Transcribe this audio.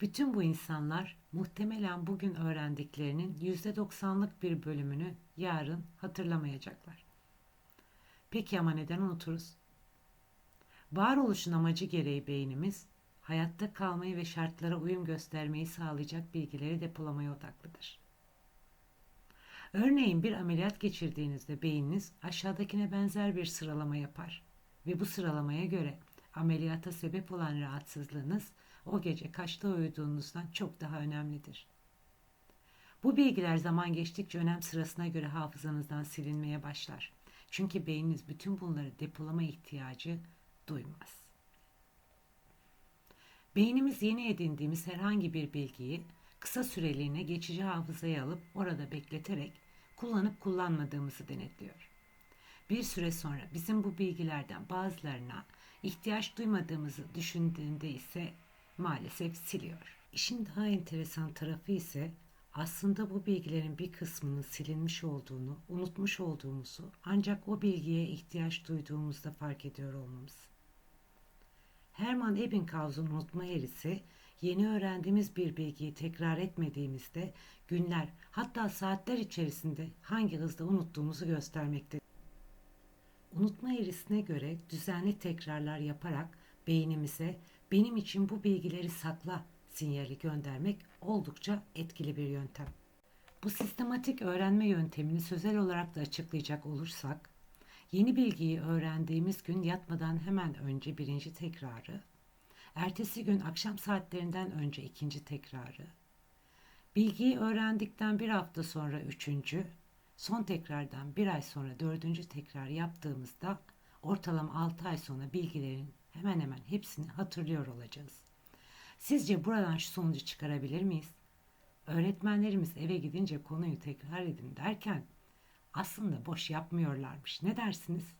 Bütün bu insanlar muhtemelen bugün öğrendiklerinin %90'lık bir bölümünü yarın hatırlamayacaklar. Peki ama neden unuturuz? Varoluşun amacı gereği beynimiz hayatta kalmayı ve şartlara uyum göstermeyi sağlayacak bilgileri depolamaya odaklıdır. Örneğin bir ameliyat geçirdiğinizde beyniniz aşağıdakine benzer bir sıralama yapar ve bu sıralamaya göre ameliyata sebep olan rahatsızlığınız o gece kaçta uyuduğunuzdan çok daha önemlidir. Bu bilgiler zaman geçtikçe önem sırasına göre hafızanızdan silinmeye başlar. Çünkü beyniniz bütün bunları depolama ihtiyacı duymaz. Beynimiz yeni edindiğimiz herhangi bir bilgiyi kısa süreliğine geçici hafızaya alıp orada bekleterek kullanıp kullanmadığımızı denetliyor. Bir süre sonra bizim bu bilgilerden bazılarına ihtiyaç duymadığımızı düşündüğünde ise maalesef siliyor. İşin daha enteresan tarafı ise aslında bu bilgilerin bir kısmının silinmiş olduğunu, unutmuş olduğumuzu ancak o bilgiye ihtiyaç duyduğumuzda fark ediyor olmamız. Hermann Ebbinghaus'un unutma eğrisi yeni öğrendiğimiz bir bilgiyi tekrar etmediğimizde günler hatta saatler içerisinde hangi hızda unuttuğumuzu göstermektedir. Unutma eğrisine göre düzenli tekrarlar yaparak beynimize benim için bu bilgileri sakla sinyali göndermek oldukça etkili bir yöntem. Bu sistematik öğrenme yöntemini sözel olarak da açıklayacak olursak, yeni bilgiyi öğrendiğimiz gün yatmadan hemen önce birinci tekrarı, ertesi gün akşam saatlerinden önce ikinci tekrarı, bilgiyi öğrendikten bir hafta sonra üçüncü, son tekrardan bir ay sonra dördüncü tekrar yaptığımızda ortalama 6 ay sonra bilgilerin hemen hemen hepsini hatırlıyor olacağız. Sizce buradan şu sonucu çıkarabilir miyiz? Öğretmenlerimiz eve gidince konuyu tekrar edin derken aslında boş yapmıyorlarmış. Ne dersiniz?